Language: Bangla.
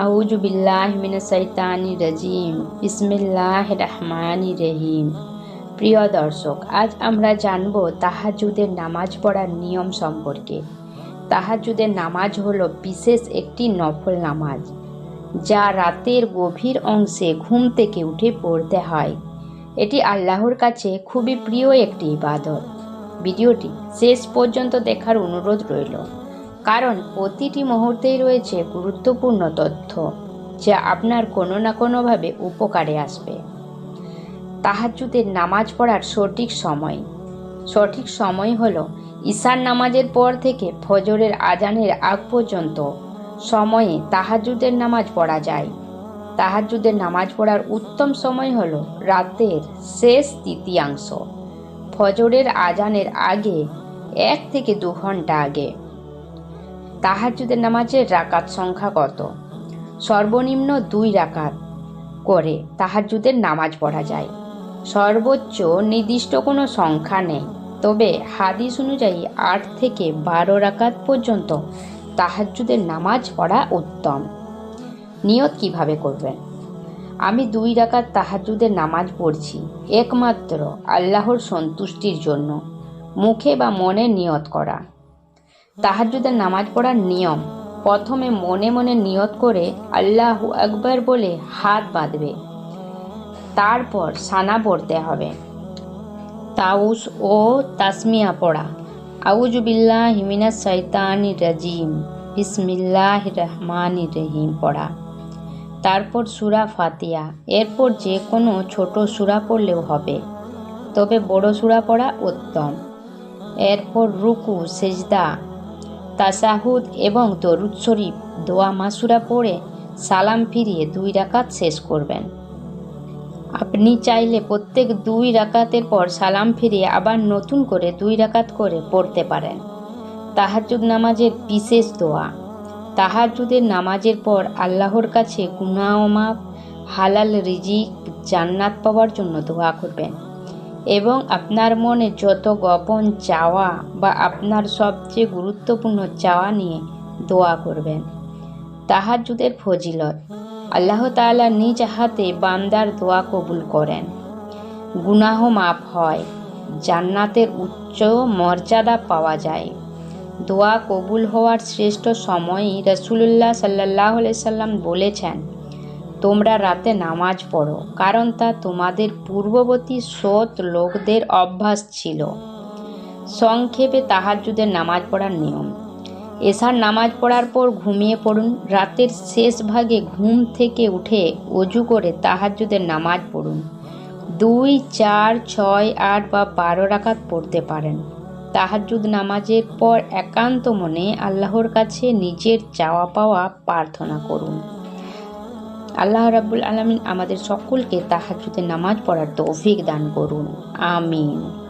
আউজু বিল্লাহ মিনা সাইতানি রাজিম। বিসমিল্লাহ রহমানি রহিম। প্রিয় দর্শক, আজ আমরা জানব তাহাজুদের নামাজ পড়ার নিয়ম সম্পর্কে। তাহাজুদের নামাজ হলো বিশেষ একটি নফল নামাজ, যা রাতের গভীর অংশে ঘুম থেকে উঠে পড়তে হয়। এটি আল্লাহর কাছে খুবই প্রিয় একটি ইবাদত। ভিডিওটি শেষ পর্যন্ত দেখার অনুরোধ রইল। কারণ প্রতিটি মুহূর্তেই রয়েছে গুরুত্বপূর্ণ তথ্য, যা আপনার কোনো না কোনোভাবে উপকারে আসবে। তাহাজুদের নামাজ পড়ার সঠিক সময়। সঠিক সময় হল ঈশান নামাজের পর থেকে ফজরের আজানের আগ পর্যন্ত সময়ে তাহাজুদের নামাজ পড়া যায়। তাহাজুদের নামাজ পড়ার উত্তম সময় হল রাতের শেষ তৃতীয়াংশ। ফজরের আজানের আগে এক থেকে দু ঘণ্টা আগে। তাহাজুদের নামাজের রাকাত সংখ্যা কত? সর্বনিম্ন দুই রাকাত করে তাহাজুদের নামাজ পড়া যায়। সর্বোচ্চ নির্দিষ্ট কোনো সংখ্যা নেই। তবে হাদিস অনুযায়ী আট থেকে বারো রাকাত পর্যন্ত তাহাজুদের নামাজ পড়া উত্তম। নিয়ত কীভাবে করবেন? আমি দুই রাকাত তাহাজুদের নামাজ পড়ছি, একমাত্র আল্লাহর সন্তুষ্টির জন্য। মুখে বা মনে নিয়ত করা। তাহাজুদের নামাজ পড়ার নিয়ম। প্রথমে মনে মনে নিয়ত করে আল্লাহ একবার বলে হাত বাঁধবে। তারপর সানা পড়তে হবে। তাউস ও তাসমিয়া পড়া। আউজুবিল্লাহ হিমিনা শৈতানি রাজিম। বিসমিল্লাহ রহমান রহিম পড়া। তারপর সুরা ফাতিয়া এরপর যে কোনো ছোট সুরা পড়লেও হবে। তবে বড় সুরা পড়া উত্তম। এরপর রুকু, সেজদা তাসাহুদ এবং দরুদ শরীফ দোয়া মাসুরা পড়ে সালাম ফিরিয়ে দুই রাকাত শেষ করবেন। আপনি চাইলে প্রত্যেক দুই রাকাতের পর সালাম ফিরিয়ে আবার নতুন করে দুই রাকাত করে পড়তে পারেন। তাহাজুদ নামাজের বিশেষ দোয়া। তাহাজুদের নামাজের পর আল্লাহর কাছে গুনাওমাপ হালাল রিজিক জান্নাত পাওয়ার জন্য দোয়া করবেন। এবং আপনার মনে যত গোপন চাওয়া বা আপনার সবচেয়ে গুরুত্বপূর্ণ চাওয়া নিয়ে দোয়া করবেন। তাহাজুদের ফজিলত। আল্লাহ তাআলা নিজ হাতে বান্দার দোয়া কবুল করেন। গুনাহ মাফ হয়, জান্নাতের উচ্চ মর্যাদা পাওয়া যায়। দোয়া কবুল হওয়ার শ্রেষ্ঠ সময়ই রসুল্লাহ সাল্লাহ সাল্লাম বলেছেন তোমরা রাতে নামাজ পড়ো, কারণ তা তোমাদের পূর্ববর্তী সৎ লোকদের অভ্যাস ছিল। সংক্ষেপে তাহাজুদের নামাজ পড়ার নিয়ম। এশার নামাজ পড়ার পর ঘুমিয়ে পড়ুন। রাতের শেষ ভাগে ঘুম থেকে উঠে অজু করে তাহাজুদের নামাজ পড়ুন। দুই, চার, ছয়, আট বা বারো রাকাত পড়তে পারেন। তাহাজুদ নামাজের পর একান্ত মনে আল্লাহর কাছে নিজের চাওয়া পাওয়া প্রার্থনা করুন। আল্লাহ রাব্বুল আলমিন আমাদের সকলকে তাহাজুদের নামাজ পড়ার তৌফিক দান করুন। আমিন।